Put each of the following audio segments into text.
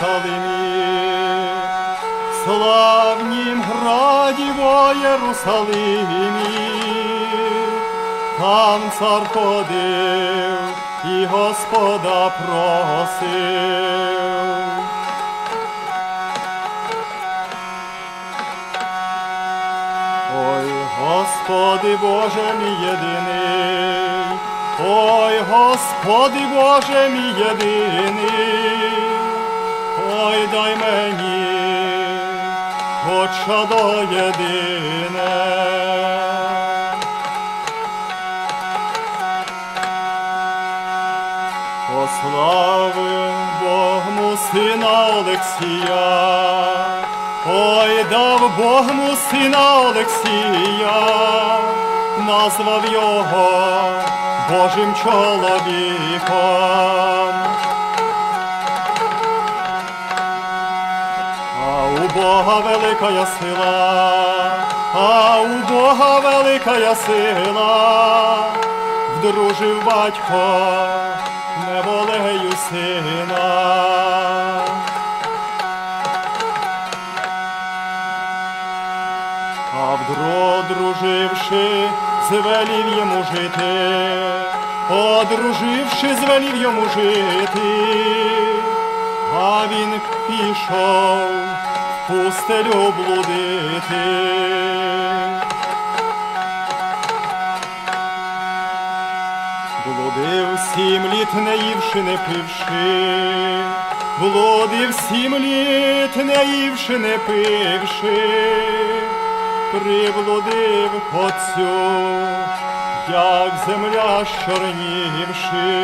Єрусалимі, славнім граді во Єрусалимі, там цар ходив і Господа просив. Ой, Господи Боже мій єдиний, ой, Господи Боже мій єдиний, ой, дай мені хоча до єдине. Послави Богму сина Олексія, ой, дав Богму сина Олексія, назвав його Божим чоловіком. У Бога велика сила, а у Бога велика сила, вдружив батько неволею сина. А вдро друживши, звелів йому жити, одруживши, звелів йому жити, а він пішов пустелю блудити. Блудив сім літ, не ївши, не пивши, блудив сім літ, не ївши, не пивши, приблудив отцю, як земля щорнівши.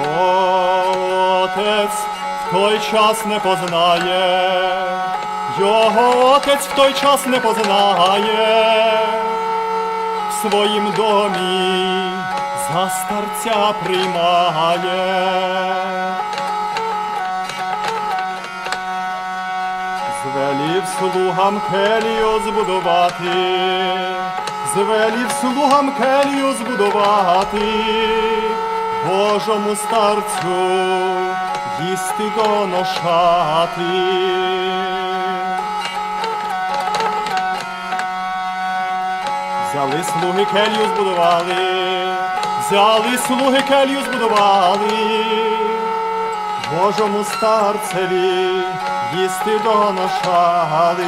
Отець в той час не познає, його отець в той час не познає, в своїм домі за старця приймає. Звелів слугам келію збудувати, звелів слугам келію збудувати, Божому старцю їсти доношати. Взяли слуги келію збудували, взяли слуги келію збудували, Божому старцеві їсти доношали.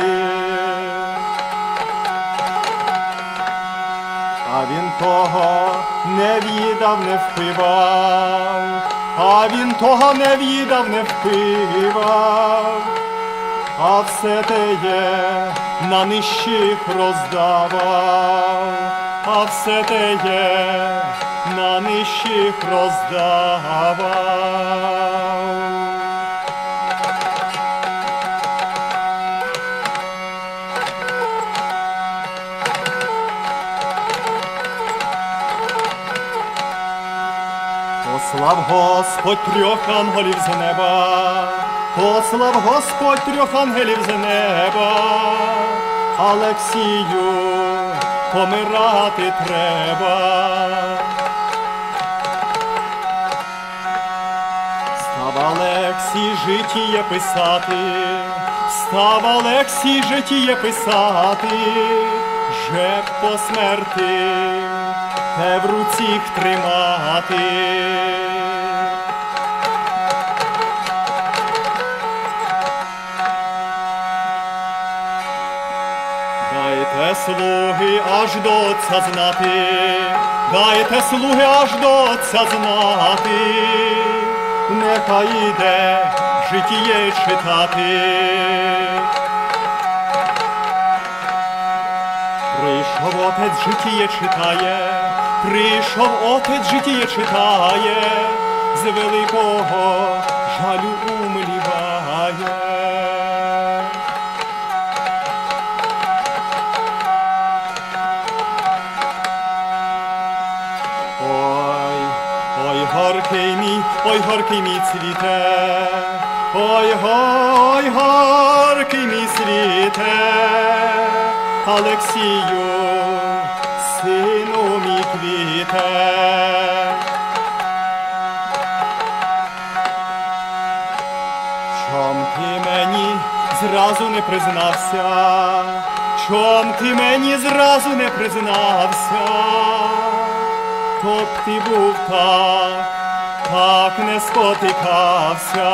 А він того не відав, не впивав, а він того не відав, не впивав, а все те є на нижчих роздавав, а все те є на нижчих роздавав. Послав Господь трьох ангелів з неба, послав Господь трьох ангелів з неба, Алексію помирати треба. Став Алексій житіє писати, став Алексій житіє писати, же по смерти те в руціх тримати. Слуги аж до отця знати, дайте слуги аж до отця знати, нехай іде житіє читати. Прийшов отець житіє читає, прийшов отець житіє читає, з великого жалю умліває. Ой, горький мій цвіте, ой, ой, горький мій світе, Алексію, сину мій квіте. Чом ти мені зразу не признався? Чом ти мені зразу не признався? То б ти був так, так не спотикався.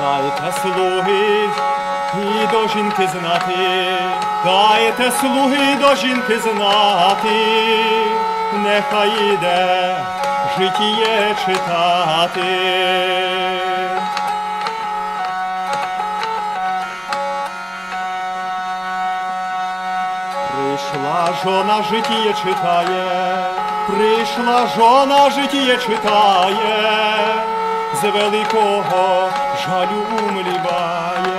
Дайте слуги і до жінки знати, дайте слуги до жінки знати, нехай іде житіє читати. Прийшла жона житіє читає, прийшла жона житіє читає, з великого жалю умліває.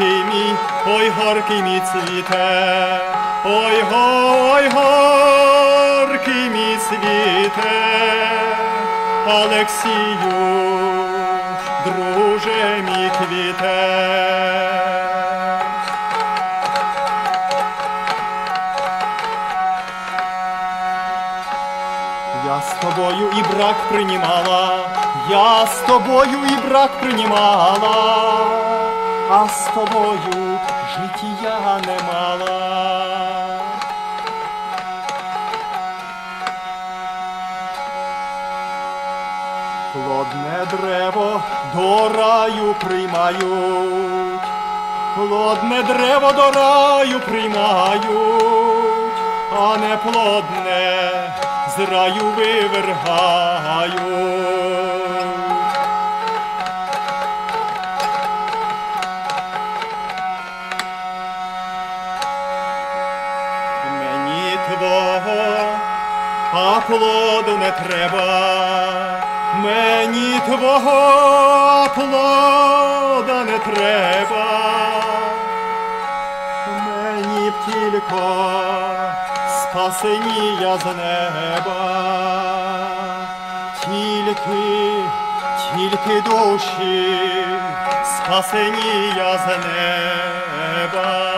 Ой горкий мій, ой горкий мій цвіте, ой ой горкий мій цвіте, Олексію, друже мій квіте. Я з тобою і брак приймала, я з тобою і брак приймала, а з тобою життя не мала. Плодне древо до раю приймають, плодне древо до раю приймають, а не плодне з раю вивергають. Плоду не треба. Мені твого плода не треба. Мені б тільки спасення з неба, тільки, тільки душі, спасення з неба.